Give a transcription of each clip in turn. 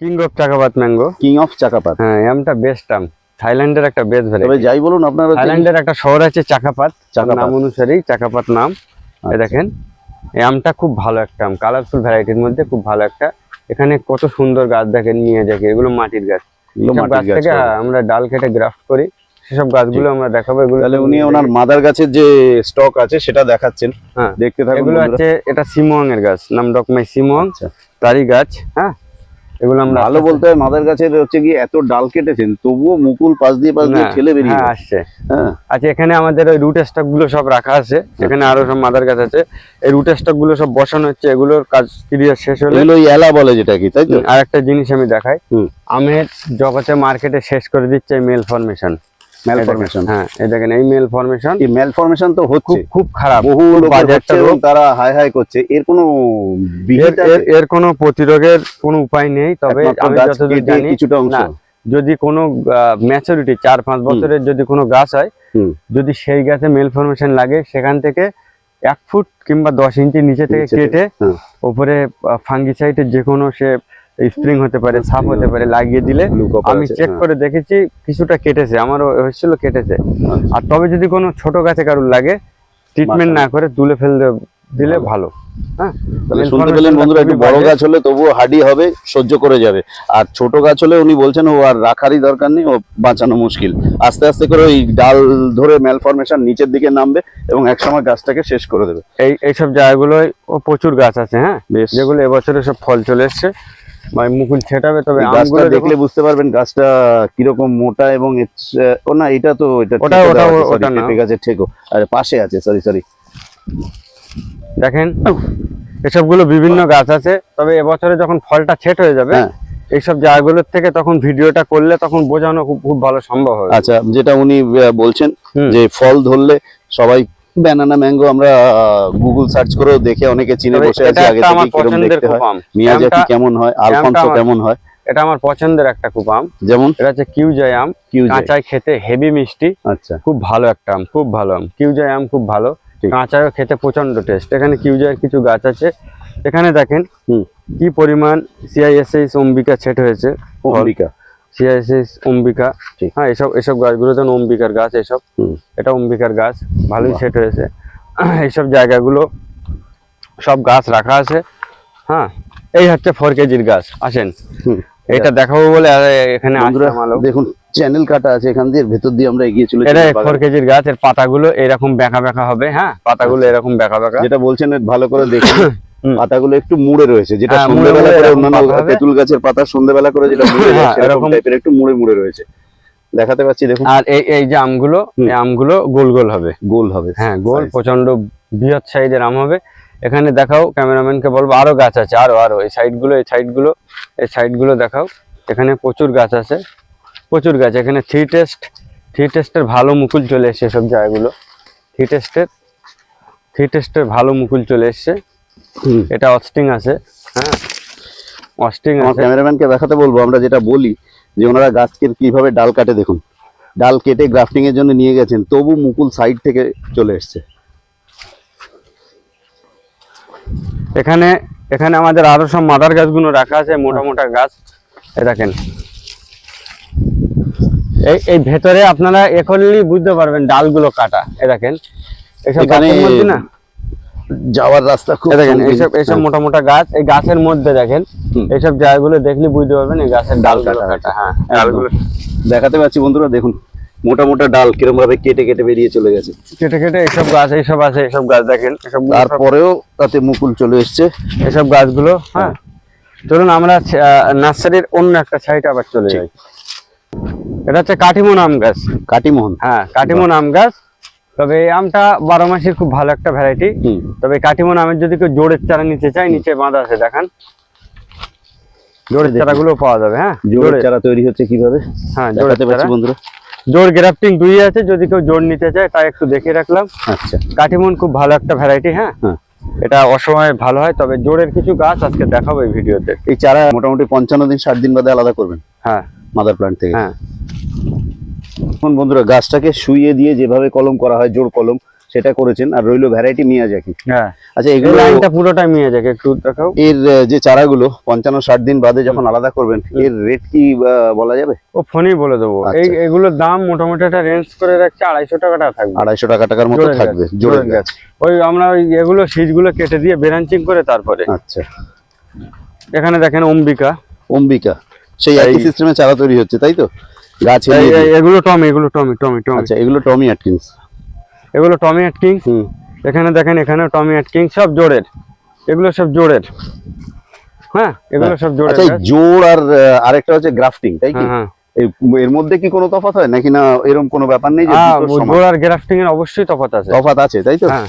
King of Chakapat mango king of Chakapat হ্যাঁ আমটা best আম থাইল্যান্ডের একটা বেস্ট তবে যাই বলুন আপনারা থাইল্যান্ডের একটা শহর আছে চাকাপাত। নাম অনুসারেই চাকাপাত নাম। এই আচ্ছা। দেখেন এই আমটা খুব ভালো একটা আম কালারফুল ভ্যারাইটির মধ্যে খুব ভালো একটা। এখানে কত সুন্দর গাছ দেখেন নিয়ে যাকে এগুলো মাটির গাছ। গাছ থেকে হ্যাঁ, আমরা ডাল কেটে গ্রাফট করি। সেসব গাছগুলো আমরা দেখাবো এগুলো তাহলে উনি ওনার মাদার গাছের যে স্টক আছে সেটা দেখাচ্ছেন। হ্যাঁ। দেখতে থাকুন এগুলো আছে এটা সিমোয়াং এর গাছ। নাম ডকমাই সিমোয়াং আচ্ছা। তারই গাছ হ্যাঁ। এগুলো আমরা ভালো বলতে হয় মাদার গাছের হচ্ছে গিয়ে এত ডাল কেটেছেন তবুও মুকুল পাশ দিয়ে পাশ দিয়ে ছেলে বেরিয়ে হ্যাঁ আসছে। হ্যাঁ। আচ্ছা এখানে আমাদের ওই রুট স্টকগুলো সব রাখা আছে এখানে আরও সব মাদার গাছ আছে। এই রুট স্টকগুলো সব বসানো হচ্ছে এগুলোর কাজ ক্রিয়া শেষ হলে এগুলো এলা বলে যেটা কি তাই তো? আর একটা জিনিস আমি দেখাই। আমের জগতে মার্কেটে শেষ করে দিচ্ছে মেল ফরমেশন ম্যালফরমেশন হ্যাঁ এই দেখেন এই মেল ফরমেশন এই ম্যালফরমেশন তো হচ্ছে। খুব খারাপ বহু লোক। তারা হাই হাই করছে। এর কোনো এর প্রতিরোধের কোনো উপায় নেই তবে আমি যতদূর জানি কিছুটা অংশ। না যদি কোনো ম্যাচুরিটি চার পাঁচ বছরের যদি কোনো গাছ হয় যদি সেই গাছে মেল ফরমেশন লাগে সেখান থেকে এক ফুট কিংবা দশ ইঞ্চি নিচে থেকে কেটে ওপরে উপরে ফাঙ্গিসাইডের যে কোনো সে স্প্রিং হতে পারে সাপ হতে পারে লাগিয়ে দিলে আমি চেক হ্যাঁ। করে দেখেছি কিছুটা কেটেছে আমারও হয়েছিল কেটেছে। আচ্ছা। আর তবে যদি কোনো ছোট গাছে কারুর লাগে ট্রিটমেন্ট না করে তুলে ফেলে দিলে ভালো। হ্যাঁ? তাহলে শুনতে পেলেন বন্ধুরা একটু বড় গাছ হলে তবুও হাডি হবে সহ্য করে যাবে। আর ছোট গাছ হলে উনি বলছেন ও আর রাখারই দরকার নেই ও বাঁচানো মুশকিল। আস্তে আস্তে করে ওই ডাল ধরে ম্যালফরমেশন নিচের দিকে নামবে এবং একসময় গাছটাকে শেষ করে দেবে। এই এইসব জায়গাগুলোয় ও প্রচুর গাছ আছে হ্যাঁ? বেশ। যেগুলো এবছরে সব ফল চলে এসছে। বা মুকুল ছেটাবে তবে গাছটা দেখলে বুঝতে পারবেন গাছটা কীরকম মোটা এবং ও না এটা তো এটা ওটা- ওটা- দেওয়া আছে, sorry, ওটা না। গাছের ঠেকো। আর পাশে আছে সরি সরি দেখেন এসবগুলো বিভিন্ন গাছ আছে তবে এবছরে যখন ফলটা ছেট হয়ে যাবে হ্যাঁ। এইসব জায়গাগুলোর থেকে তখন ভিডিওটা করলে তখন বোঝানো খুব খুব ভালো সম্ভব হবে। আচ্ছা যেটা উনি বলছেন যে ফল ধরলে সবাই ব্যানানা ম্যাঙ্গো আমরা গুগল সার্চ করেও দেখে অনেকে চিনে বসে আছি আগে থেকে কীরকম দেখতে হয়। মিয়াজাকি কেমন হয়? আলফানসো কেমন হয়? এটা আমার পছন্দের একটা খুব আম। যেমন? এটা হচ্ছে কিউজয় আম। কিউ কাঁচায় খেতে হেভি মিষ্টি। আচ্ছা। খুব ভালো একটা আম খুব ভালো আম। কিউজয় আম খুব ভালো। কাঁচায়ও খেতে প্রচণ্ড টেস্ট এখানে কিউজয়ের কিছু গাছ আছে। এখানে দেখেন কি পরিমাণ সিআইএসএস অম্বিকা ছেট হয়েছে। অম্বিকা। সিআইএসএস অম্বিকা হ্যাঁ এসব এসব গাছগুলো তো অম্বিকার গাছ এসব। এটা অম্বিকার গাছ ভালোই সেট হয়েছে। এইসব জায়গাগুলো সব গাছ রাখা আছে। হ্যাঁ এই হচ্ছে ফোর কেজির গাছ আসেন। এটা দেখাবো বলে এখানে দেখুন চ্যানেল কাটা আছে এখান দিয়ে ভেতর দিয়ে আমরা এগিয়ে চলেছি। এটা ফোর কেজির গাছ এর পাতাগুলো এরকম বেঁকা বেঁকা হবে হ্যাঁ পাতাগুলো এরকম বেঁকা বেঁকা যেটা বলছেন ভালো করে দেখুন। পাতাগুলো একটু মুড়ে রয়েছে যেটা হ্যাঁ, সন্ধ্যেবেলা করে অন্যান্য তেঁতুল গাছের পাতা সন্ধ্যেবেলা করে যেটা মুড়ে হ্যাঁ, এরকম। টাইপের একটু মুড়ে মুড়ে রয়েছে। দেখাতে পাচ্ছি দেখুন। আর এই এই যে আমগুলো এই আমগুলো গোল গোল হবে। গোল হবে। হ্যাঁ গোল প্রচণ্ড বৃহৎ সাইজের আম হবে। এখানে দেখাও ক্যামেরাম্যানকে বলব আরও গাছ আছে আরও আরও। এই সাইডগুলো এই সাইডগুলো এই সাইডগুলো দেখাও। এখানে প্রচুর গাছ আছে প্রচুর গাছ। এখানে থ্রি টেস্ট থ্রি টেস্টের ভালো মুকুল চলে এসছে সব জায়গাগুলো। থ্রি টেস্টের থ্রি টেস্টের ভালো মুকুল চলে এসছে। এটা অস্টিং আছে হ্যাঁ? অস্টিং আছে। ক্যামেরাম্যানকে দেখাতে বলব আমরা যেটা বলি যে ওনারা গাছকে কীভাবে ডাল কাটে দেখুন। ডাল কেটে গ্রাফটিং এর জন্য নিয়ে গেছেন তবু মুকুল সাইড থেকে চলে এসছে। এখানে এখানে আমাদের আরও সব মাদার গাছগুলো রাখা আছে মোটা মোটা গাছ। এ দেখেন। এই এই ভেতরে আপনারা এখনই বুঝতে পারবেন ডালগুলো কাটা। এ দেখেন। এখানে গাছের মধ্যে না? যাওয়ার রাস্তা খুব দেখেন এইসব এইসব মোটা মোটা গাছ এই গাছের মধ্যে দেখেন এইসব জায়গাগুলো দেখলে বুঝতে পারবেন এই গাছের ডাল কাটা হ্যাঁ। ডালগুলো দেখাতে পাচ্ছি বন্ধুরা দেখুন মোটা মোটা ডাল কিরম ভাবে কেটে কেটে বেরিয়ে চলে গেছে। কেটে কেটে এইসব গাছ এইসব আছে এইসব গাছ দেখেন এসব তারপরেও তাতে মুকুল চলে এসছে। এসব গাছগুলো হ্যাঁ। চলুন আমরা নার্সারির অন্য একটা সাইড আবার চলে। যাই। এটা হচ্ছে কাঠিমন আম গাছ। কাটিমোহন হ্যাঁ কাটিমন আম গাছ। তবে এই আমটা বারো মাসের খুব ভালো একটা ভ্যারাইটি তবে কাটিমন আমের যদি কেউ জোরের চারা নিতে চায় নিচে বাঁধা আছে দেখান। জোরের। চারাগুলো পাওয়া যাবে হ্যাঁ? জোরের চারা তৈরি হচ্ছে কীভাবে? হ্যাঁ পাচ্ছি চারা। বন্ধুরা। জোর গ্রাফটিং দুই আছে যদি কেউ জোর নিতে চায় তাই একটু দেখে রাখলাম। আচ্ছা। কাটিমন খুব ভালো একটা ভ্যারাইটি হ্যাঁ? হ্যাঁ। এটা অসময়ে ভালো হয় তবে জোরের কিছু গাছ আজকে দেখাবো এই ভিডিওতে। এই চারা মোটামুটি পঞ্চান্ন দিন ষাট দিন বাদে আলাদা করবেন। হ্যাঁ। মাদার প্লান্ট থেকে। হ্যাঁ। এখন বন্ধুরা গাছটাকে শুইয়ে দিয়ে যেভাবে কলম করা হয় জোর কলম সেটা করেছেন। আর রইল ভ্যারাইটি মিয়াজাকি। হ্যাঁ। আচ্ছা এগুলো লাইনটা একটু দেখাও। এর যে চারাগুলো দিন বাদে যখন আলাদা করবেন এর রেট কি বলা যাবে? ও ফোনেই বলে দেবো। আচ্ছা। এই এগুলোর দাম মোটামুটি একটা রেঞ্জ করে রাখছে আড়াইশো টাকা টাকা থাকবে। আড়াইশো টাকা টাকার মতো থাকবে জোড়ের গাছ। ওই আমরা এগুলো সিজগুলো কেটে দিয়ে ব্রাঞ্চিং করে তারপরে। আচ্ছা। এখানে দেখেন অম্বিকা। অম্বিকা সেই একই সিস্টেমে চারা তৈরি হচ্ছে তাই তো? গাছ। এগুলো টমি এগুলো টমি টমি টমি। আচ্ছা এগুলো টমি অ্যাটকিন্স এগুলো টমি অ্যাটকিং এখানে দেখেন এখানে টমি অ্যাটকিং সব জোড়ের। এগুলো সব জোড়ের। হ্যাঁ এগুলো সব জোড়ের আচ্ছা এই জোড় আর আহ, আরেকটা হচ্ছে গ্রাফটিং তাই কি? হ্যাঁ হ্যাঁ। এর মধ্যে কি কোনো তফাৎ হয়? নাকি না এরকম কোনো ব্যাপার নেই হ্যাঁ, জোড় আর গ্রাফটিং এর অবশ্যই তফাৎ আছে। তফাৎ আছে তাই তো? হ্যাঁ।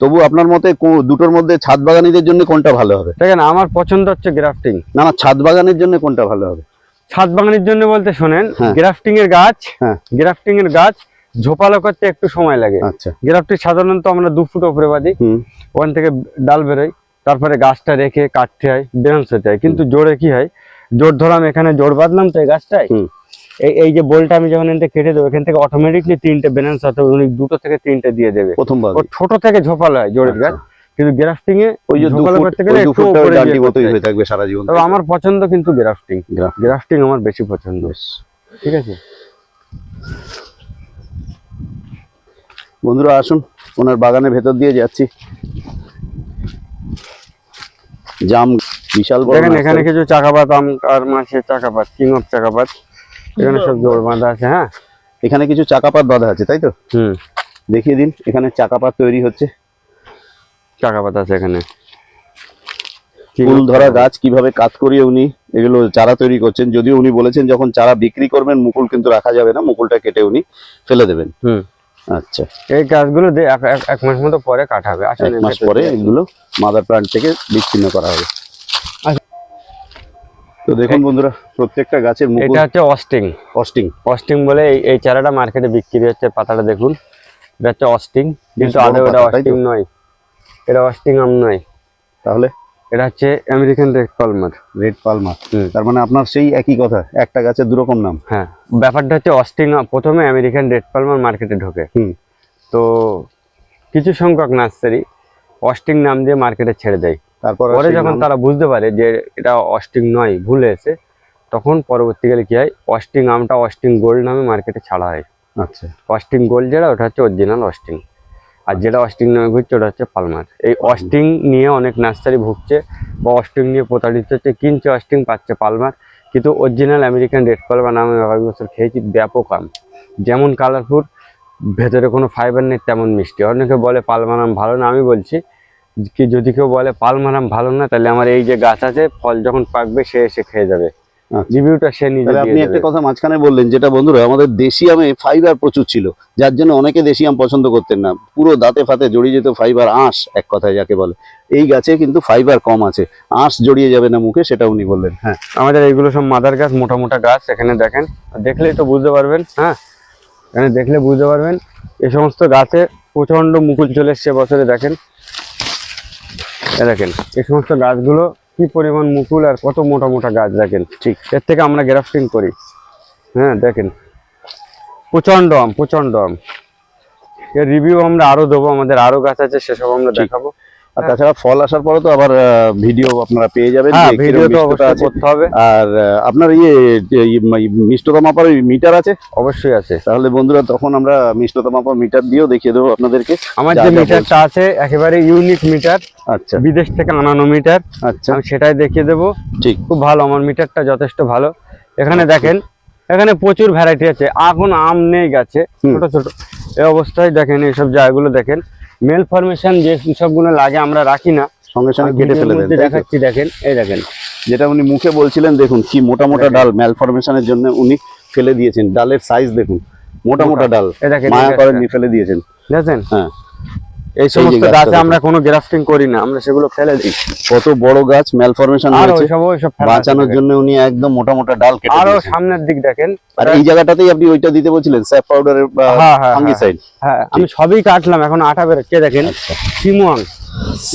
তবু আপনার মতে দুটোর মধ্যে ছাদ বাগানিদের জন্য কোনটা ভালো হবে? দেখেন আমার পছন্দ হচ্ছে গ্রাফটিং। না না ছাদ বাগানের জন্য কোনটা ভালো হবে? ছাদ বাগানের জন্য বলতে শোনেন হ্যাঁ। গ্রাফটিং এর গাছ হ্যাঁ। গ্রাফটিং এর গাছ ঝোপালো করতে একটু সময় লাগে। আচ্ছা। গ্রাফটিং সাধারণত আমরা দু ফুট উপরে বাঁধি ওখান থেকে ডাল বেরোয় তারপরে গাছটা রেখে কাটতে হয় ব্যালেন্স হতে হয়। কিন্তু জোরে কি হয়? জোর ধরাম এখানে জোর বাঁধলাম তো এই গাছটায়। এই এই যে বোলটা আমি যখন এখান কেটে দেবো এখান থেকে অটোমেটিকলি তিনটে ব্যালেন্স হতে দুটো থেকে তিনটে দিয়ে দেবে। প্রথম ভাগ ও ছোট থেকে ঝোপালো হয় জোরের গাছ। কিন্তু গ্রাফটিং এ ওই যে হয়। হয়ে থাকবে সারা জীবন তবে আমার পছন্দ কিন্তু গ্রাফটিং গ্রাফটিং আমার বেশি পছন্দ। ঠিক আছে? বন্ধুরা আসুন ওনার বাগানের ভেতর দিয়ে যাচ্ছি। জাম বিশাল বড় দেখেন এখানে কিছু চাকাপাত আম আর মাছের চাকাপাত কিং অফ চাকাপাত। এখানে সব জোর বাঁধা আছে হ্যাঁ? এখানে কিছু চাকাপাত বাঁধা আছে তাই তো? হুম। দেখিয়ে দিন এখানে চাকাপাত তৈরি হচ্ছে। চাকাপাত আছে এখানে। ফুল ধরা গাছ কীভাবে কাজ করিয়ে উনি এগুলো চারা তৈরি করছেন। যদিও উনি বলেছেন যখন চারা বিক্রি করবেন মুকুল কিন্তু রাখা যাবে না মুকুলটা কেটে উনি ফেলে দেবেন। হুম। আচ্ছা। এই গাছগুলো এক- মাস মতো পরে কাটাবে আসলে এক মাস পরে এগুলো মাদার প্লান্ট থেকে বিচ্ছিন্ন করা হবে। আচ্ছা। তো দেখুন বন্ধুরা প্রত্যেকটা গাছের মুকুল এটা হচ্ছে অস্টিং কস্টিং অস্টিং বলে এই চারাটা মার্কেটে বিক্রি হচ্ছে পাতাটা দেখুন। এটা হচ্ছে অস্টিং কিন্তু আদৌ এটা? অস্টিং নয়। এটা অস্টিং আম নয়। তাহলে? এটা হচ্ছে American red palmer. Red palmer. তার মানে আপনার সেই একই কথা একটা গাছের দুরকম নাম। হ্যাঁ। ব্যাপারটা হচ্ছে অস্টিং প্রথমে আমেরিকান রেড পালমার মার্কেটে ঢোকে। হুম। তো কিছু সংখ্যক নার্সারি অস্টিং নাম দিয়ে মার্কেটে ছেড়ে দেয়। তারপর পরে যখন তারা বুঝতে পারে যে এটা অস্টিং নয় ভুল হয়েছে তখন পরবর্তীকালে কি হয় অস্টিং আমটা অস্টিং গোল্ড নামে মার্কেটে ছাড়া হয়। আচ্ছা। অস্টিং গোল্ড যেটা ওটা হচ্ছে অরিজিনাল অস্টিং আর যেটা অস্টিং নামে ঘুরছে ওটা হচ্ছে পালমার এই অস্টিং নিয়ে অনেক নার্সারি ভুগছে বা অস্টিং নিয়ে প্রতারিত হচ্ছে কিনছে অস্টিং পাচ্ছে পালমার কিন্তু অরিজিনাল আমেরিকান রেড পালমার নামে কয়েক বছর খেয়েছি ব্যাপক আম। যেমন কালারফুল ভেতরে কোনো ফাইবার নেই তেমন মিষ্টি। অনেকে বলে পালমার আম ভালো না আমি বলছি কি যদি কেউ বলে পালমার আম ভালো না তাহলে আমার এই যে গাছ আছে ফল যখন পাকবে সে এসে খেয়ে যাবে। রিভিউটা সে নিজে আপনি একটা কথা মাঝখানে বললেন যেটা বন্ধুরা আমাদের দেশি আমে ফাইবার প্রচুর ছিল যার জন্য অনেকে দেশি আম পছন্দ করতেন না। পুরো দাঁতে ফাতে জড়িয়ে যেত ফাইবার আঁশ এক কথায় যাকে বলে। এই গাছে কিন্তু ফাইবার কম আছে। আঁশ জড়িয়ে যাবে না মুখে সেটা উনি বললেন হ্যাঁ। আমাদের এইগুলো সব মাদার গাছ মোটা মোটা গাছ এখানে দেখেন। দেখলেই তো বুঝতে পারবেন হ্যাঁ? এখানে দেখলে বুঝতে পারবেন এই সমস্ত গাছে প্রচণ্ড মুকুল চলে এসছে বছরে দেখেন। দেখেন এই সমস্ত গাছগুলো কি পরিমাণ মুকুল আর কত মোটা মোটা গাছ দেখেন? ঠিক। এর থেকে আমরা গ্রাফটিং করি। হ্যাঁ দেখেন। প্রচণ্ড আম প্রচণ্ড আম। এর রিভিউ আমরা আরও দেবো আমাদের আরও গাছ আছে সেসব আমরা দেখাবো। আর তাছাড়া ফল আসার পরে তো আবার ভিডিও আপনারা পেয়ে যাবেন হ্যাঁ যে কিরম ভিডিও তো অবশ্যই করতে হবে। আর আপনার ইয়ে মিষ্টতা মাপার মিটার আছে? অবশ্যই আছে। তাহলে বন্ধুরা তখন আমরা মিষ্টতা মাপার মিটার দিয়েও দেখিয়ে দেবো আপনাদেরকে। আমার যে মিটারটা আছে একেবারে ইউনিক মিটার আচ্ছা। বিদেশ থেকে আনানো মিটার আচ্ছা। আমি সেটাই দেখিয়ে দেবো। ঠিক। খুব ভালো আমার মিটারটা যথেষ্ট ভালো। এখানে দেখেন এখানে প্রচুর ভ্যারাইটি আছে। এখন আম নেই গাছে। ছোট ছোট। এই অবস্থায় দেখেন এইসব জায়গাগুলো দেখেন। মেল ফরমেশন যে সবগুলো লাগে আমরা রাখি না। সঙ্গে সঙ্গে কেটে ফেলে দেন? দেখাচ্ছি দেখেন এই দেখেন। যেটা উনি মুখে বলছিলেন দেখুন কি মোটা মোটা ডাল মেল ম্যালফরমেশনের জন্য উনি ফেলে দিয়েছেন। ডালের সাইজ দেখুন মোটা মোটা। ডাল মায়া করেন করেননি ফেলে দিয়েছেন। দেখেন হ্যাঁ। এই সমস্ত গাছে আমরা কোনো গ্রাফটিং করি না আমরা সেগুলো ফেলে দিই। কত বড় গাছ ম্যালফরমেশন আর হয়েছে। বাঁচানোর জন্য উনি একদম মোটা মোটা ডাল কেটে আরও সামনের দিক দেখেন। আর এই জায়গাটাতেই আপনি ওইটা দিতে বলছিলেন স্যাপ পাউডারের হ্যাঁ, হ্যাঁ, হ্যাঁ। ফাঙ্গিসাইড হ্যাঁ আমি সবই কাটলাম এখন আঠা বেরোচ্ছে দেখেন? আচ্ছা। সিমুয়াং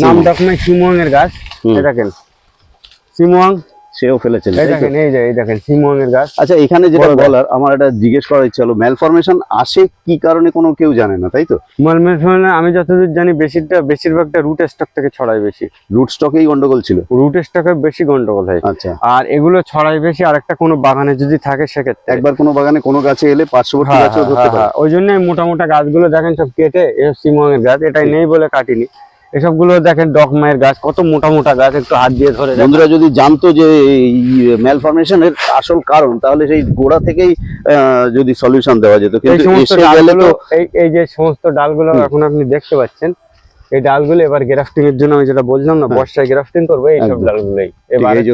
নাম ডকুমেন্ট সিমুয়াং এর গাছ। দেখেন? সিমুয়াং সেও ফেলেছেন এই দেখেন এই যে এই দেখেন সিমনের গাছ। আচ্ছা এখানে যেটা বলার আমার একটা জিজ্ঞেস করার ইচ্ছা হলো ম্যালফরমেশন আসে কি কারণে কোনো কেউ জানে না তাই তো? মলমেশনে আমি যতদূর জানি বেশিরটা বেশিরভাগটা রুট স্টক থেকে ছড়ায় বেশি। রুট স্টকেই গন্ডগোল ছিল? রুট স্টকে বেশি গন্ডগোল হয়। আচ্ছা। আর এগুলো ছড়ায় বেশি আর একটা কোনো বাগানে যদি থাকে সেক্ষেত্রে। একবার কোনো বাগানে কোনো গাছে এলে পার্শ্ববর্তী হ্যাঁ, গাছেও ধরতে হ্যাঁ, পারে। হ্যাঁ। ওই জন্য মোটা মোটা গাছগুলো দেখেন সব কেটে সিমনের গাছ এটাই নেই বলে কাটিনি। এসবগুলো দেখেন ডকমায়ের গাছ কত মোটা মোটা গাছ একটু হাত দিয়ে ধরে। বন্ধুরা যদি জানতো যে ম্যালফরমেশনের আসল কারণ তাহলে সেই গোড়া থেকেই যদি সলিউশন দেওয়া যেত এই কিন্তু সমস্ত এসে গেলে এই এই যে সমস্ত ডালগুলো। এখন আপনি দেখতে পাচ্ছেন এই ডালগুলো এবার গ্রাফটিং এর জন্য আমি যেটা বললাম না হ্যাঁ। বর্ষায় গ্রাফটিং করব এইসব। ডালগুলোই এবার এই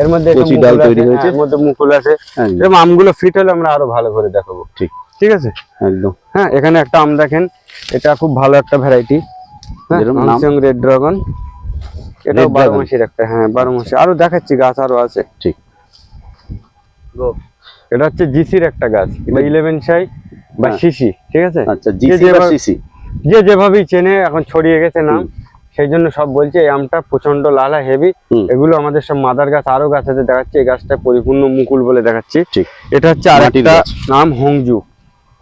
এর মধ্যে মুকুল ডাল আছে, তৈরি হয়েছে। হ্যাঁ, এর মধ্যে মুকুল আছে এরকম আমগুলো ফিট হলে আমরা আরও ভালো করে দেখাবো ঠিক। ঠিক আছে একদম হ্যাঁ এখানে একটা আম দেখেন এটা খুব ভালো একটা ভ্যারাইটি? আমসং রেড ড্রাগন এটাও বারো মাসের একটা হ্যাঁ বারো মাসে। আরও দেখাচ্ছি গাছ আরও আছে। ঠিক। এটা হচ্ছে জিসির একটা গাছ এটা ইলেভেন সাই বা হ্যাঁ। সিসি ঠিক আছে? আচ্ছা জিসি যে বা সিসি যে যেভাবেই চেনে এখন ছড়িয়ে গেছে নাম সেই জন্য সব বলছে এই আমটা প্রচণ্ড লালা হেভি এগুলো আমাদের সব মাদার গাছ আরও গাছ আছে দেখাচ্ছি এই গাছটা পরিপূর্ণ মুকুল বলে দেখাচ্ছি। ঠিক। এটা হচ্ছে আরেকটা নাম হংজু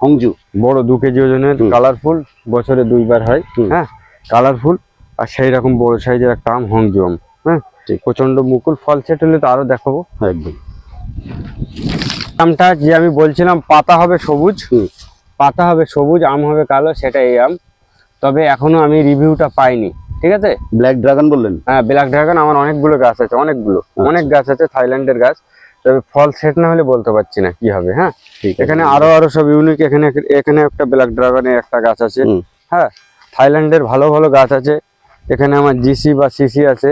হংজু বড় দু কেজি ওজনের কালারফুল বছরে দুইবার হয় হ্যাঁ? কালারফুল আর সেই রকম বড় সাইজের একটা আম হংজু আম হ্যাঁ। প্রচণ্ড মুকুল ফল সেট হলে তো আরও দেখাবো। একদম। আমটা যে আমি বলছিলাম পাতা হবে সবুজ। পাতা হবে সবুজ আম হবে কালো সেটা এই আম। তবে এখনও আমি রিভিউটা পাইনি ঠিক আছে? ব্ল্যাক ড্রাগন বললেন? হ্যাঁ ব্ল্যাক ড্রাগন আমার অনেকগুলো গাছ আছে অনেকগুলো। আচ্ছা। অনেক গাছ আছে থাইল্যান্ডের গাছ। তবে ফল সেট না হলে বলতে পারছি না কি হবে হ্যাঁ? ঠিক এখানে আরও আরও সব ইউনিক এখানে এখানে একটা ব্ল্যাক ড্রাগনের একটা গাছ আছে। হ্যাঁ? থাইল্যান্ডের ভালো ভালো গাছ আছে। এখানে আমার জিসি বা সিসি আছে।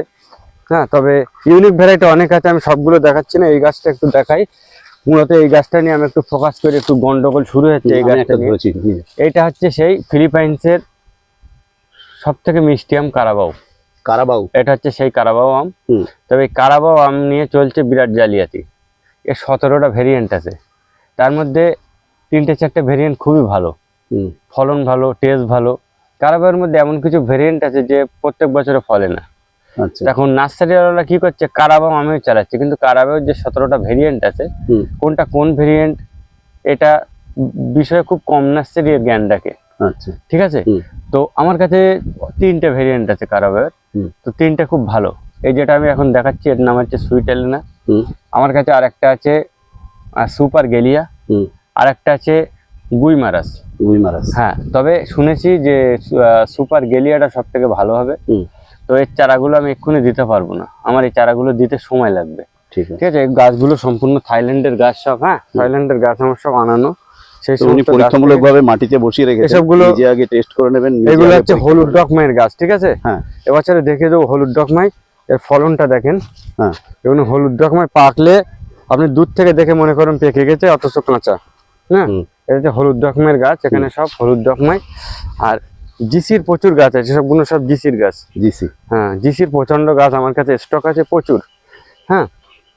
হ্যাঁ তবে ইউনিক ভ্যারাইটি অনেক আছে আমি সবগুলো দেখাচ্ছি না এই গাছটা একটু দেখাই। মূলত এই গাছটা নিয়ে আমি একটু ফোকাস করি একটু গন্ডগোল শুরু হচ্ছে এই গাছটা ধরেছি হচ্ছে সেই ফিলিপাইন্সের সব থেকে মিষ্টি আম কারাবাও। কারাবাউ এটা হচ্ছে সেই কারাবাও আম। তবে এই কারাবাও আম নিয়ে চলছে বিরাট জালিয়াতি। এর সতেরোটা ভেরিয়েন্ট আছে। তার মধ্যে তিনটে চারটে ভেরিয়েন্ট খুবই ভালো। ফলন ভালো টেস্ট ভালো। কারাবাওয়ের মধ্যে এমন কিছু ভেরিয়েন্ট আছে যে প্রত্যেক বছরে ফলে না। আচ্ছা। এখন নার্সারিওয়ালা কি করছে? কারাবাম আমিও চালাচ্ছি কিন্তু কারাবাওয়ের যে সতেরোটা ভেরিয়েন্ট আছে কোনটা কোন ভেরিয়েন্ট এটা বিষয়ে খুব কম নার্সারির জ্ঞান রাখে। আচ্ছা। ঠিক আছে? তো আমার কাছে তিনটে ভেরিয়েন্ট আছে কারাবাওয়ের হুম। তো তিনটে খুব ভালো। এই যেটা আমি এখন দেখাচ্ছি এর নাম হচ্ছে সুইট এলেনা আমার কাছে আরেকটা আছে সুপার গেলিয়া। আর একটা আছে গুইমারাস রুই মারাস। হ্যাঁ তবে শুনেছি যে সুপার গেলিয়াটা সব থেকে ভালো হবে। তো এর চারাগুলো আমি এক্ষুনি দিতে পারব না। আমার এই চারাগুলো দিতে সময় লাগবে। ঠিক আছে। গাছগুলো সম্পূর্ণ থাইল্যান্ডের গাছ সব হ্যাঁ? থাইল্যান্ডের গাছ আমার সব আনানো। সেই উনি মাটিতে বসিয়ে রেখেছেন। এসবগুলো- নিজে আগে টেস্ট করে নেবেন এগুলো হচ্ছে হলুদ ডকমাইয়ের গাছ ঠিক আছে? হ্যাঁ। এবছরে দেখে দেবো হলুদ ডকমাই এর ফলনটা দেখেন। হ্যাঁ। হলুদ ডকমাই পাকলে আপনি দূর থেকে দেখে মনে করেন পেকে গেছে অথচ কাঁচা। হ্যাঁ। এটা হচ্ছে হলুদ ডকমাইয়ের গাছ এখানে সব হলুদ ডকমাই আর জিসির প্রচুর গাছ আছে সবগুলো সব জিসির গাছ। জিসি। হ্যাঁ জিসির প্রচণ্ড গাছ আমার কাছে স্টক আছে প্রচুর। হ্যাঁ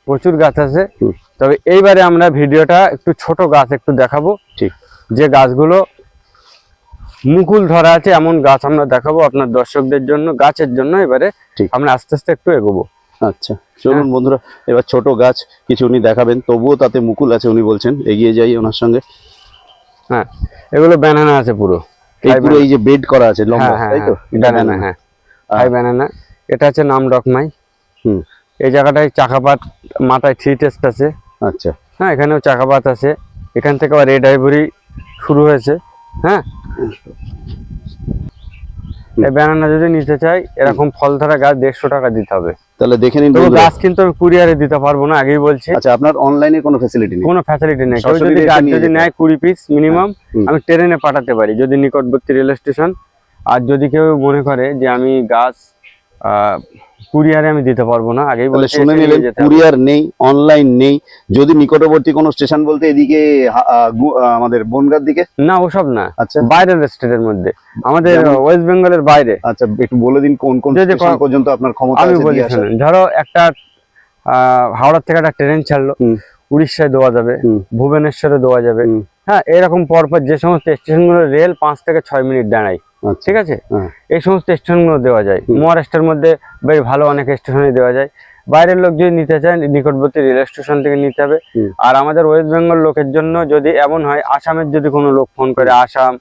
প্রচুর গাছ আছে। তবে এইবারে আমরা ভিডিওটা একটু ছোট গাছ একটু দেখাবো। ঠিক। যে গাছগুলো মুকুল ধরা আছে এমন গাছ আমরা দেখাবো আপনার দর্শকদের জন্য গাছের জন্য এবারে ঠিক। আমরা আস্তে আস্তে একটু এগোবো। আচ্ছা চলুন হ্যাঁ। বন্ধুরা এবার ছোট গাছ কিছু উনি দেখাবেন তবুও তাতে মুকুল আছে উনি বলছেন এগিয়ে যাই ওনার সঙ্গে। হ্যাঁ এগুলো ব্যানানা আছে পুরো। এই পুরো এই যে বেড করা আছে হ্যাঁ লম্বা হ্যাঁ তাই তো? ব্যানানা হ্যাঁ। হাই ব্যানানা এটা হচ্ছে নাম ডকমাই হুম। এই জায়গাটায় চাকাপাত মাথায় থ্রি টেস্ট আছে। আচ্ছা। হ্যাঁ এখানেও চাকাপাত আছে। এখান থেকে আবার রেড আইভরি শুরু হয়েছে। হ্যাঁ? এই ব্যানানা যদি নিতে চাই এরকম ফল ধরা গাছ দেড়শো টাকা দিতে হবে। তাহলে দেখে নিন গাছ কিন্তু আমি কুরিয়ারে দিতে পারব না আগেই বলছি। আচ্ছা আপনার অনলাইনে কোনো ফ্যাসিলিটি নেই? কোনো ফ্যাসিলিটি নেই। কেউ যদি গাছ যদি নেয় কুড়ি পিস মিনিমাম আমি ট্রেনে পাঠাতে পারি যদি নিকটবর্তী রেল স্টেশন আর যদি কেউ মনে করে যে আমি গাছ কুরিয়ারে আমি দিতে পারব না আগেই বলে শুনে নিলেন কুরিয়ার নেই অনলাইন নেই যদি নিকটবর্তী কোনো স্টেশন বলতে এদিকে আমাদের বনগার দিকে না ওসব না আচ্ছা বাইরের স্টেটের মধ্যে আমাদের? ওয়েস্ট বেঙ্গলের বাইরে আচ্ছা একটু বলে দিন কোন কোন স্টেশন পর্যন্ত আপনার ক্ষমতা আমি আছে বলি ধরো একটা আহ, হাওড়ার থেকে একটা ট্রেন ছাড়লো। উড়িষ্যায় দেওয়া যাবে। ভুবনেশ্বরে দেওয়া যাবে। হ্যাঁ এরকম পরপর যে সমস্ত স্টেশনগুলো রেল পাঁচ থেকে ছয় মিনিট দাঁড়ায় ঠিক আছে? হ্যাঁ। এই সমস্ত স্টেশনগুলো দেওয়া যায়। মহারাষ্ট্রের মধ্যে বেশ ভালো অনেক স্টেশনে দেওয়া যায়। বাইরের লোক যদি নিতে চায় নিকটবর্তী রেল স্টেশন থেকে নিতে হবে। আর আমাদের ওয়েস্ট বেঙ্গল লোকের জন্য যদি এমন হয় আসামের যদি কোনো লোক ফোন করে আসাম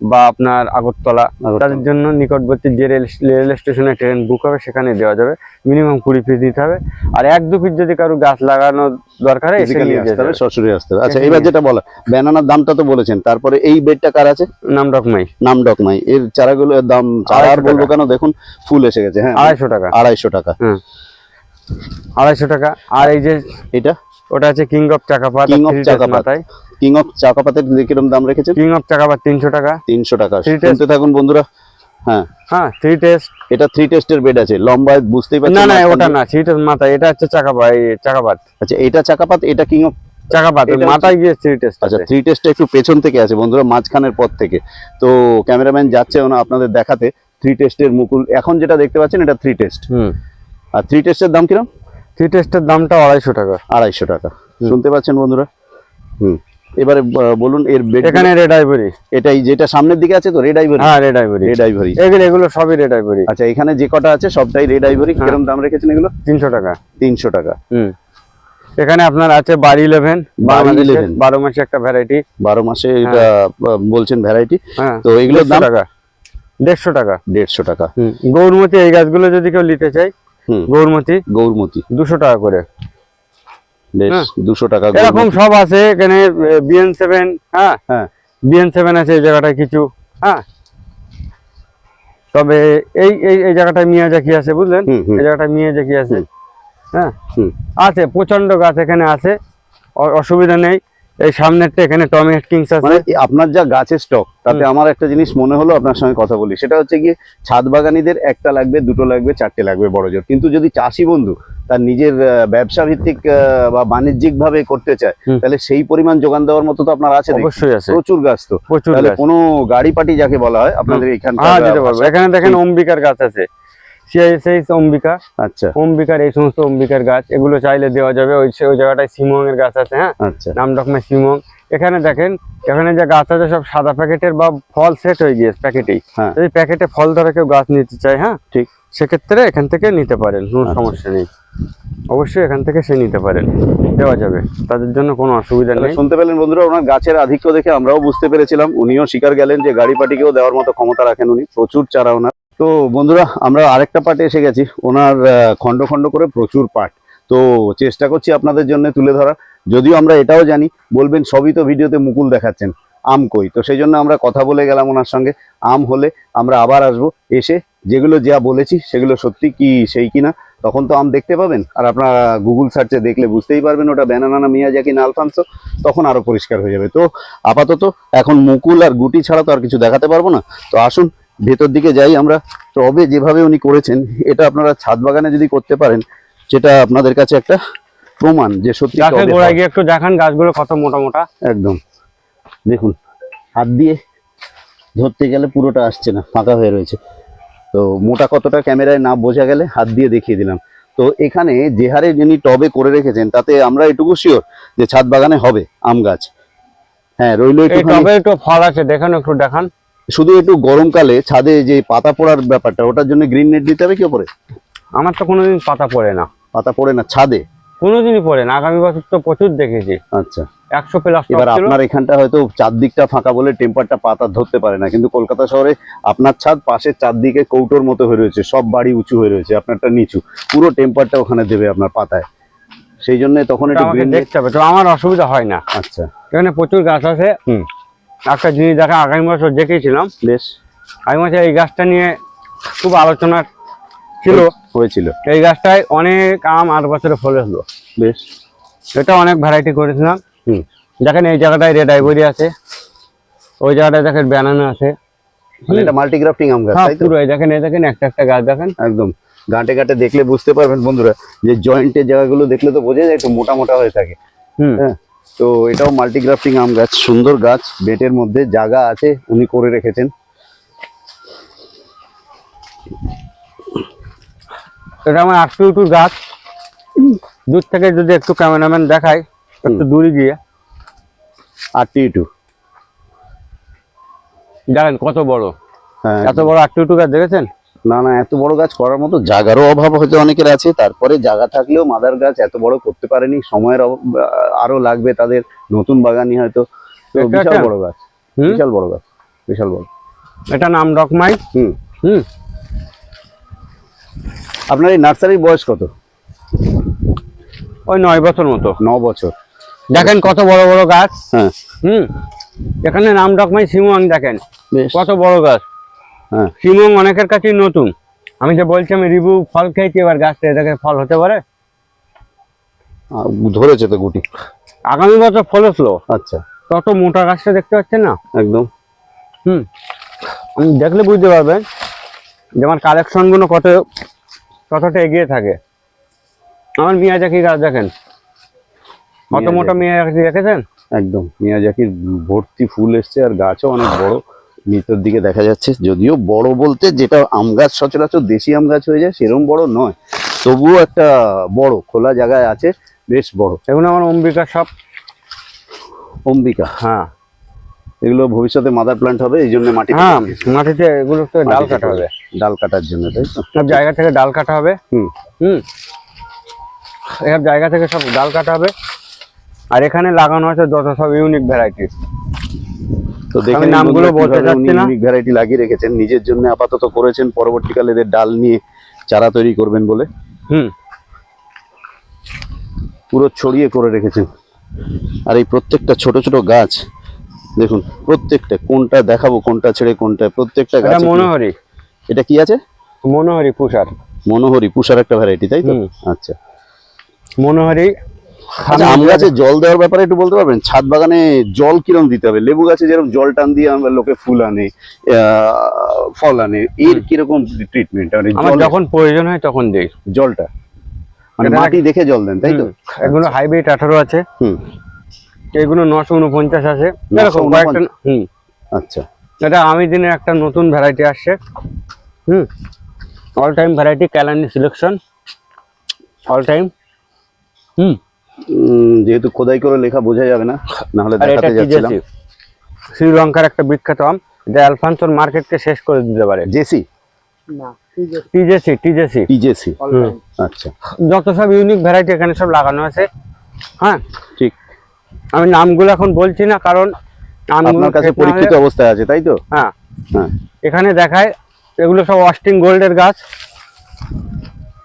বা আপনার আগরতলা। তাদের জন্য নিকটবর্তী যে রেল রেল স্টেশনে ট্রেন বুক হবে সেখানে দেওয়া যাবে। মিনিমাম কুড়ি পিস দিতে হবে। আর এক দু পিস যদি কারও গাছ লাগানো দরকার হয় আসতে হবে হবে সরাসরি আসতে হবে। আচ্ছা এবার যেটা বলা ব্যানানার দামটা তো বলেছেন। তারপরে এই বেডটা কার আছে? নাম ডকমাই নাম ডকমাই এর চারাগুলোর দাম চারা আর বলব কেন? দেখুন ফুল এসে গেছে হ্যাঁ। আড়াইশো টাকা। আড়াইশো টাকা। আড়াইশো টাকা। আর এই যে এটা? ওটা আছে king of Chakapat days Chakapat. King of চাকাপাতের কীরকম দাম রেখেছেন? কিং অফ চাকাপাত তিনশো টাকা। তিনশো টাকা। শুনতে থাকুন বন্ধুরা। হ্যাঁ। হ্যাঁ থ্রি টেস্ট এটা থ্রি টেস্টের বেড আছে। বুঝতেই না পারছেন না ওটা না থ্রি টেস্ট এটা হচ্ছে চাকাপাত চাকাপাত। আচ্ছা এটা চাকাপাত এটা কিং অফ চাকাপাত মাথায় গিয়ে থ্রি টেস্ট আচ্ছা থ্রি টেস্টটা একটু পেছন থেকে আছে বন্ধুরা মাঝখানের পর থেকে। তো ক্যামেরাম্যান যাচ্ছে আপনাদের দেখাতে। থ্রি টেস্টের মুকুল। এখন যেটা দেখতে পাচ্ছেন এটা থ্রি টেস্ট হুম। আর থ্রি টেস্টের দাম কিরম? থ্রি টেস্টের দামটা আড়াইশো টাকা। আড়াইশো টাকা। শুনতে পাচ্ছেন বন্ধুরা? হুম। এবারে বলুন এর এখানে রেড আইভরি এটাই যেটা সামনের দিকে আছে তো রেড আইভরি হ্যাঁ রেড আইভরি রেড আইভরি এগুলো এগুলো সবই রেড আইভরি আচ্ছা এখানে যে কটা আছে সবটাই রেড আইভরি কীরকম দাম রেখেছেন এগুলো? তিনশো টাকা। তিনশো টাকা। হুম। এখানে আপনার আছে বাড়ি ইলেভেন বাড়ি 11 বারো মাসে একটা ভ্যারাইটি বারো মাসে এটা আহ, বলছেন ভ্যারাইটি হ্যাঁ। তো এগুলোর দেড়শো দাম? টাকা। দেড়শো টাকা। দেড়শো টাকা। হুম। গৌরমতি এই গাছগুলো যদি কেউ নিতে চাই হুম। গৌরমতি গৌরমতি। দুশো টাকা করে। বেশ হ্যাঁ। দুশো টাকা এরকম সব আছে এখানে বিএন সেভেন হ্যাঁ? হ্যাঁ। বিএন সেভেন আছে এই জায়গাটায় কিছু হ্যাঁ? তবে এই এই জায়গাটায় মিয়াজাকি আছে বুঝলেন? এই জায়গাটায় মিয়াজাকি আছে হ্যাঁ? আছে প্রচণ্ড গাছ এখানে আছে অসুবিধা নেই। এই সামনেরটা এখানে টমি কিংস আছে। মানে আপনার যা গাছের স্টক তাতে আমার একটা জিনিস মনে হলো আপনার সঙ্গে কথা বলি। সেটা হচ্ছে গিয়ে ছাদ বাগানিদের একটা লাগবে দুটো লাগবে চারটে লাগবে বড় জোর। কিন্তু যদি চাষি বন্ধু তার নিজের ব্যবসা ভিত্তিক বা বাণিজ্যিক ভাবে করতে চায় তাহলে সেই পরিমাণ যোগান দেওয়ার মতো তো আপনার আছে অবশ্যই আছে। প্রচুর গাছ তো। প্রচুর তাহলে কোনো গাড়ি পাটি যাকে বলা হয় আপনাদের ভাষায়? এখানে দেখেন অম্বিকার গাছ আছে। অম্বিকা। আচ্ছা। অম্বিকার এই সমস্ত অম্বিকার গাছ এগুলো চাইলে দেওয়া যাবে। ওই ওই জায়গাটায় সিমং এর গাছ আছে হ্যাঁ? আচ্ছা। নাম ডকমে সিমং এখানে দেখেন এখানে যে গাছ আছে সব সাদা প্যাকেটের বা ফল সেট হয়ে গিয়েছে প্যাকেটেই। হ্যাঁ। যদি প্যাকেটে ফল ধরে কেউ গাছ নিতে চায় হ্যাঁ? ঠিক। সেক্ষেত্রে এখান থেকে নিতে পারেন কোনো আচ্ছা। সমস্যা নেই। অবশ্যই এখান থেকে সে নিতে পারেন। দেওয়া যাবে। তাদের জন্য কোনো অসুবিধা নেই। শুনতে পেলেন বন্ধুরা ওনার গাছের আধিক্য দেখে আমরাও বুঝতে পেরেছিলাম। উনিও স্বীকার গেলেন যে গাড়ি পাটিকেও দেওয়ার মতো ক্ষমতা রাখেন উনি। প্রচুর চারা ওনার। তো বন্ধুরা আমরা আরেকটা পার্টে এসে গেছি। ওনার খণ্ড খণ্ড করে প্রচুর পার্ট। তো চেষ্টা করছি আপনাদের জন্য তুলে ধরা যদিও আমরা এটাও জানি বলবেন সবই তো ভিডিওতে মুকুল দেখাচ্ছেন আম কই। তো সেই জন্য আমরা কথা বলে গেলাম ওনার সঙ্গে। আম হলে আমরা আবার আসব। এসে যেগুলো যা বলেছি সেগুলো সত্যি কি সেই কিনা তখন তো আম দেখতে পাবেন। আর আপনারা গুগল সার্চে দেখলে বুঝতেই পারবেন ওটা ব্যানানা মিয়াজাকি না আলফানসো তখন আরও পরিষ্কার হয়ে যাবে। তো আপাতত এখন মুকুল আর গুটি ছাড়া তো আর কিছু দেখাতে পারব না। তো আসুন ভেতর দিকে যাই আমরা। টবে যেভাবে উনি করেছেন এটা আপনারা ছাদ বাগানে যদি করতে পারেন সেটা আপনাদের কাছে একটা প্রমাণ যে সত্যি গোড়ায় গিয়ে একটু দেখান গাছগুলো কত মোটা মোটা একদম। দেখুন হাত দিয়ে ধরতে গেলে পুরোটা আসছে না ফাঁকা হয়ে রয়েছে। তো মোটা কতটা ক্যামেরায় না বোঝা গেলে হাত দিয়ে দেখিয়ে দিলাম। তো এখানে যে হারে যিনি টবে করে রেখেছেন তাতে আমরা এটুকু শিওর যে ছাদ বাগানে হবে আম গাছ। হ্যাঁ রইল টবে একটু ফল আছে দেখান একটু দেখান। শুধু একটু গরমকালে ছাদে যে পাতা পড়ার ব্যাপারটা ওটার জন্য গ্রিন নেট দিতে হবে কি পরে আমার তো কোনোদিন পাতা পড়ে না। পাতা পড়ে না ছাদে? কোনোদিনই পড়ে না আগামী বছর তো প্রচুর দেখেছি। আচ্ছা। একশো প্লাস এবার আপনার এখানটা হয়তো চারদিকটা ফাঁকা বলে টেম্পারটা পাতা ধরতে পারে না কিন্তু কলকাতা শহরে আপনার ছাদ পাশের চারদিকে কৌটোর মতো হয়ে রয়েছে সব বাড়ি উঁচু হয়ে রয়েছে আপনারটা নিচু। পুরো টেম্পারটা ওখানে দেবে আপনার পাতায়। সেই জন্য তখন একটু আমাকে দেখতে হবে তো আমার অসুবিধা হয় না। আচ্ছা। এখানে প্রচুর গাছ আছে। হুম। একটা জিনিস দেখা আগামী বছর দেখেছিলাম। বেশ। আগামী বছর এই গাছটা নিয়ে খুব আলোচনা ছিল। হয়েছিল। এই গাছটায় অনেক আম আট বছরে ফলে হলো। বেশ। এটা অনেক ভ্যারাইটি করেছিলাম। হুম। দেখেন এই জায়গাটায় রেড আইভরি আছে ওই জায়গাটায় দেখেন ব্যানানা আছে। মানে এটা মাল্টিগ্রাফটিং আম গাছ হ্যাঁ তাই তো? পুরো দেখেন এই দেখেন একটা একটা গাছ দেখেন। একদম। গাঁটে গাঁটে দেখলে বুঝতে পারবেন বন্ধুরা যে জয়েন্টের জায়গাগুলো দেখলে তো বোঝা যায় একটু মোটা মোটা হয়ে থাকে। হুম। হ্যাঁ তো এটাও মাল্টিগ্রাফটিং আম গাছ সুন্দর গাছ বেটের মধ্যে জায়গা আছে উনি করে রেখেছেন। এটা আমার আটটু উটুর গাছ। দূর থেকে যদি একটু ক্যামেরাম্যান দেখায়। একটু দূরে গিয়ে। আর টি টু দেখেন কত বড়। হ্যাঁ এত বড় আটটু টু গাছ দেখেছেন? না না এত বড় গাছ করার মতো জায়গারও অভাব হয়তো অনেকের আছে। তারপরে জায়গা থাকলেও মাদার গাছ এত বড় করতে পারেনি। সময়ের আরও লাগবে তাদের নতুন বাগানি হয়তো। বিশাল বড় গাছ? বিশাল বড় গাছ। বিশাল বড়। এটা নাম রকমাই। হুম। হুম। আপনার এই নার্সারির বয়স কত? ওই নয় বছর মতো। ন বছর। দেখেন কত বড় বড় গাছ। হ্যাঁ। হুম। এখানে নাম রকমাই সিমুয়াং দেখেন। কত বড় গাছ। হ্যাঁ। সিমুয়াং অনেকের কাছেই নতুন। আমি যে বলছি আমি রিভিউ ফল খেয়েছি এবার গাছটা এটাকে ফল হতে পারে। ধরেছে তো গুটি। আগামী বছর ফল আসলো আচ্ছা। কত মোটা গাছটা দেখতে পাচ্ছেন না? একদম। হুম। দেখলে বুঝতে পারবেন যে আমার কালেকশনগুলো কত কতটা এগিয়ে থাকে। আমার মিয়াজাকি গাছ দেখেন। কত মোটা মিয়াজাকি দেখেছেন একদম মিয়াজাকির ভর্তি ফুল এসছে আর গাছও অনেক বড়। নিচের দিকে দেখা যাচ্ছে যদিও বড় বলতে যেটা আম গাছ সচরাচর দেশি আম গাছ হয়ে যায় সেরকম বড় নয়। তবুও একটা বড় খোলা জায়গায় আছে বেশ বড়। এখন আমার অম্বিকা সব। অম্বিকা হ্যাঁ। এগুলো ভবিষ্যতে মাদার প্লান্ট হবে এই জন্য মাটি হ্যাঁ মাটিতে এগুলো তো ডাল কাটা হবে। ডাল কাটার জন্য তাই তো? সব জায়গা থেকে ডাল কাটা হবে। হুম। হুম। এসব জায়গা থেকে সব ডাল কাটা হবে। আর এখানে লাগানো আছে যত সব ইউনিক ভ্যারাইটি তো দেখে নামগুলো বলতে চাচ্ছি না। unique ভ্যারাইটি লাগিয়ে রেখেছেন নিজের জন্য আপাতত করেছেন পরবর্তীকালে এদের ডাল নিয়ে চারা তৈরি করবেন বলে। হুম। পুরো ছড়িয়ে করে রেখেছেন। আর এই প্রত্যেকটা ছোট ছোট গাছ দেখুন প্রত্যেকটা কোনটা দেখাবো কোনটা ছেড়ে কোনটা প্রত্যেকটা গাছ মনোহরি। এটা কি আছে? মনোহরি পুষার। মনোহরি পুষার একটা ভ্যারাইটি তাই তো? আচ্ছা। মনোহরি আম গাছে জল দেওয়ার ব্যাপারে একটু বলতে পারবেন? ছাদ বাগানে জল কিরম দিতে হবে? লেবু গাছে যেরকম জল টান দিয়ে আমরা লোকে ফুল আনে ফল আনে এর কীরকম ট্রিটমেন্ট মানে যখন প্রয়োজন হয় তখন দিই। জলটা। মানে মাটি দেখে জল দেন তাই তো? এগুলো হাইব্রিড আঠারো আছে। হুম। এগুলো নশো উনপঞ্চাশ আছে। 949 এরকম কয়েকটা হুম। আচ্ছা। এটা আমি দিনের একটা নতুন ভ্যারাইটি আসছে। হুম। অল টাইম ভ্যারাইটি ক্যালানি সিলেকশন অল টাইম হুম। যেহেতু খোদাই করে লেখা বোঝা যাবে না না হলে দেখাতে যাচ্ছিলাম। শ্রীলঙ্কার একটা বিখ্যাত আম এটা অ্যালফানসোর মার্কেটকে শেষ করে দিতে পারে। জেসি? টিজেসি টিজেসি টিজেসি হুম আচ্ছা। যত সব ইউনিক ভ্যারাইটি এখানে সব লাগানো আছে। হ্যাঁ? ঠিক। আমি নামগুলো এখন বলছি না কারণ আপনার কাছে পরীক্ষিত অবস্থায় আছে তাই তো? হ্যাঁ। হ্যাঁ। এখানে দেখায় এগুলো সব অস্টিন গোল্ডের গাছ।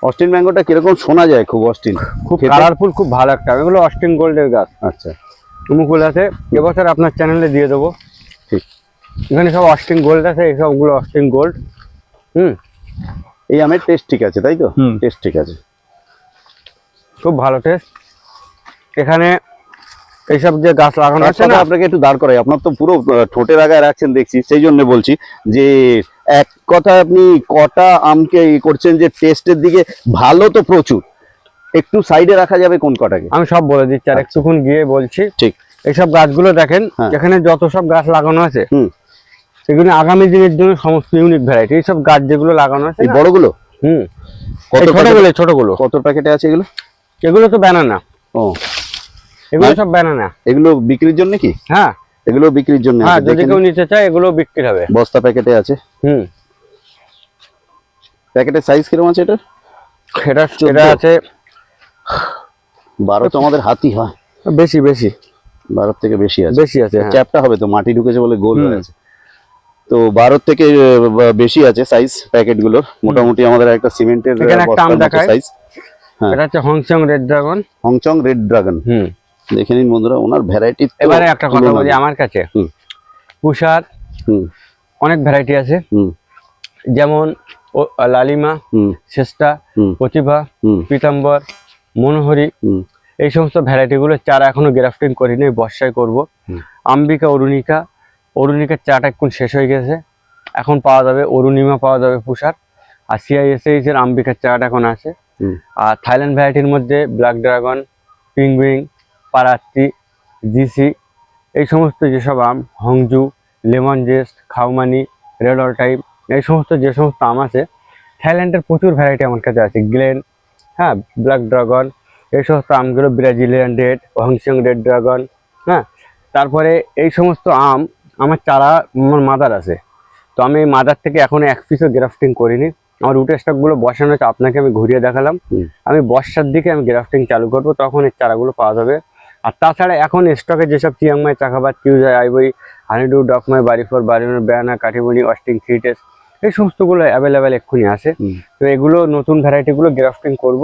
অস্টিন ম্যাঙ্গোটা কীরকম শোনা যায় খুব অস্টিন? খুব কালারফুল খুব ভালো একটা। এগুলো অস্টিন গোল্ডের গাছ। আচ্ছা। মুকুল আছে এবছর আপনার চ্যানেলে দিয়ে দেবো। ঠিক। এখানে সব অস্টিন গোল্ড আছে এই সবগুলো অস্টিন গোল্ড। হুম? এই আমের টেস্ট ঠিক আছে তাই তো? হুম। টেস্ট ঠিক আছে। খুব ভালো টেস্ট এখানে এইসব যে গাছ লাগানো আছে না? আপনাকে একটু দাঁড় করাই। আপনার তো পুরো ঠোঁটের আগায় রাখছেন দেখছি। সেই জন্য বলছি যে এক কথা আপনি কটা আমকে ই করছেন যে টেস্টের দিকে ভালো তো প্রচুর একটু সাইডে রাখা যাবে কোন কটাকে? আমি সব বলে দিচ্ছি আর একটুক্ষণ গিয়ে বলছি। ঠিক। এইসব গাছগুলো দেখেন হ্যাঁ। এখানে যত সব গাছ লাগানো আছে হুম। সেগুলো আগামী দিনের জন্য সমস্ত ইউনিক ভ্যারাইটি এইসব গাছ যেগুলো লাগানো আছে বড়গুলো? হুম। কত ছোটগুলো ছোটগুলো। কত প্যাকেটে আছে এগুলো? এগুলো তো ব্যানানা ও। এগুলো মানে- সব ব্যানানা এগুলো বিক্রির জন্য কি? হ্যাঁ। এগুলো বিক্রির জন্য হ্যাঁ যদি কেউ নিতে চায় এগুলো বিক্রি হবে। বস্তা প্যাকেটে আছে। হুম। প্যাকেটের সাইজ কীরকম আছে এটা এটা এটা আছে বারো তো আমাদের হাতি হয়। বেশি বেশি। বারো থেকে বেশি আছে। বেশি আছে চ্যাপটা হবে তো মাটি ঢুকেছে বলে গোল হুম। হয়ে আছে তো বারো থেকে বেশি আছে সাইজ প্যাকেটগুলোর মোটামুটি আমাদের একটা সিমেন্টের সাইজ হ্যাঁ। এটা হচ্ছে হংচং রেড ড্রাগন হংচং রেড ড্রাগন হুম। দেখে নিন বন্ধুরা ওনার ভ্যারাইটি এবারে একটা কথা বলি আমার কাছে। হুম। পুষার অনেক ভ্যারাইটি আছে। হুম। যেমন লালিমা হুম। প্রতিভা পীতাম্বর মনোহরি এই সমস্ত ভ্যারাইটিগুলো চারা এখনও গ্রাফটিং করিনি বর্ষায় করব। আম্বিকা অরুণিকা অরুণিকার চাটা এখন শেষ হয়ে গেছে। এখন পাওয়া যাবে অরুণিমা পাওয়া যাবে পুষার আর সিআইএসএইচ এর আম্বিকার চাটা এখন আছে। আর থাইল্যান্ড ভ্যারাইটির মধ্যে ব্ল্যাক ড্রাগন পিঙ্গুইং পারাত্তি জিসি এই সমস্ত যেসব আম হংজু লেমন জেস্ট খাউমানি রেড অল টাইম এই সমস্ত যে সমস্ত আম আছে থাইল্যান্ডের প্রচুর ভ্যারাইটি আমার কাছে আছে। গ্লেন হ্যাঁ ব্ল্যাক ড্রাগন এই সমস্ত আমগুলো ব্রাজিলিয়ান রেড হংসং রেড ড্রাগন হ্যাঁ তারপরে এই সমস্ত আম আমার চারা আমার মাদার আছে। তো আমি মাদার থেকে এখনও এক পিসও গ্রাফটিং করিনি। আমার রুটের স্টকগুলো বসানো হচ্ছে আপনাকে আমি ঘুরিয়ে দেখালাম। আমি বর্ষার দিকে আমি গ্রাফটিং চালু করব তখন এই চারাগুলো পাওয়া যাবে। আর তাছাড়া এখন স্টকে যেসব চিয়াংমাই চাকাবাদ কিউজাই আইবই হানিডু ডকমাই বাড়িফোর বাড়িনোর বেয়ানা কাঠিমণি অস্টিং থ্রিটেস এই সমস্তগুলো অ্যাভেলেবেল এক্ষুনি আছে। তো এগুলো নতুন ভ্যারাইটিগুলো গ্রাফটিং করব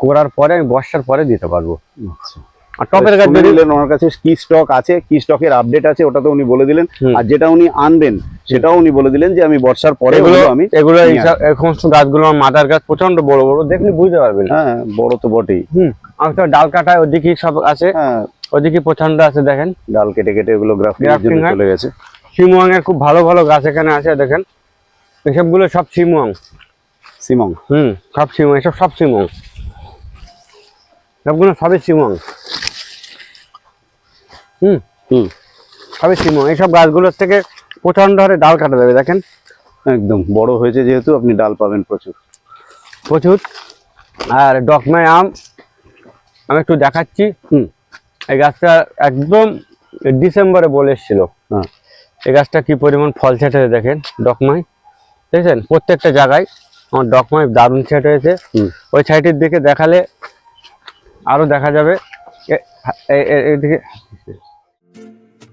করার পরে আমি বর্ষার পরে দিতে পারব। আচ্ছা। আর টপের গাছ শুনে ওনার কাছে কি স্টক আছে কি স্টকের আপডেট আছে ওটা তো উনি বলে দিলেন। আর যেটা উনি আনবেন সেটাও উনি বলে দিলেন যে আমি বর্ষার পরে আমি এগুলো এই সমস্ত গাছগুলো আমার মাদার গাছ প্রচণ্ড বড় বড় দেখলে বুঝতে পারবেন। হ্যাঁ বড় তো বটেই। হুম আর তো ডাল কাটায় ওদিকে সব আছে। হ্যাঁ। ওদিকে প্রচণ্ড আছে দেখেন। ডাল কেটে কেটে এগুলো গ্রাফটিং Grafting চলে গেছে। এর খুব ভালো ভালো গাছ এখানে আছে দেখেন। এসবগুলো সব সিমং হুম সব সিমুয়াং এসব সব সিমুয়াং সবগুলো সবই সিমুয়াং হুম। হুম। সবই সিমুয়াং এইসব গাছগুলোর থেকে প্রচণ্ড হারে ডাল কাটা যাবে দেখেন। একদম বড় হয়েছে যেহেতু আপনি ডাল পাবেন প্রচুর। প্রচুর। আর ডকমাই আম আমি একটু দেখাচ্ছি। হুম। এই গাছটা একদম ডিসেম্বরে বলে এসেছিল। হ্যাঁ। এই গাছটা কি পরিমাণ ফল ছেটে দেখেন ডকমাই। দেখছেন? প্রত্যেকটা জায়গায় আমার ডকমাই দারুণ সেট হয়েছে। হুম। ওই সাইডের দিকে দেখালে আরও দেখা যাবে। এ-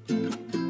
Thank you.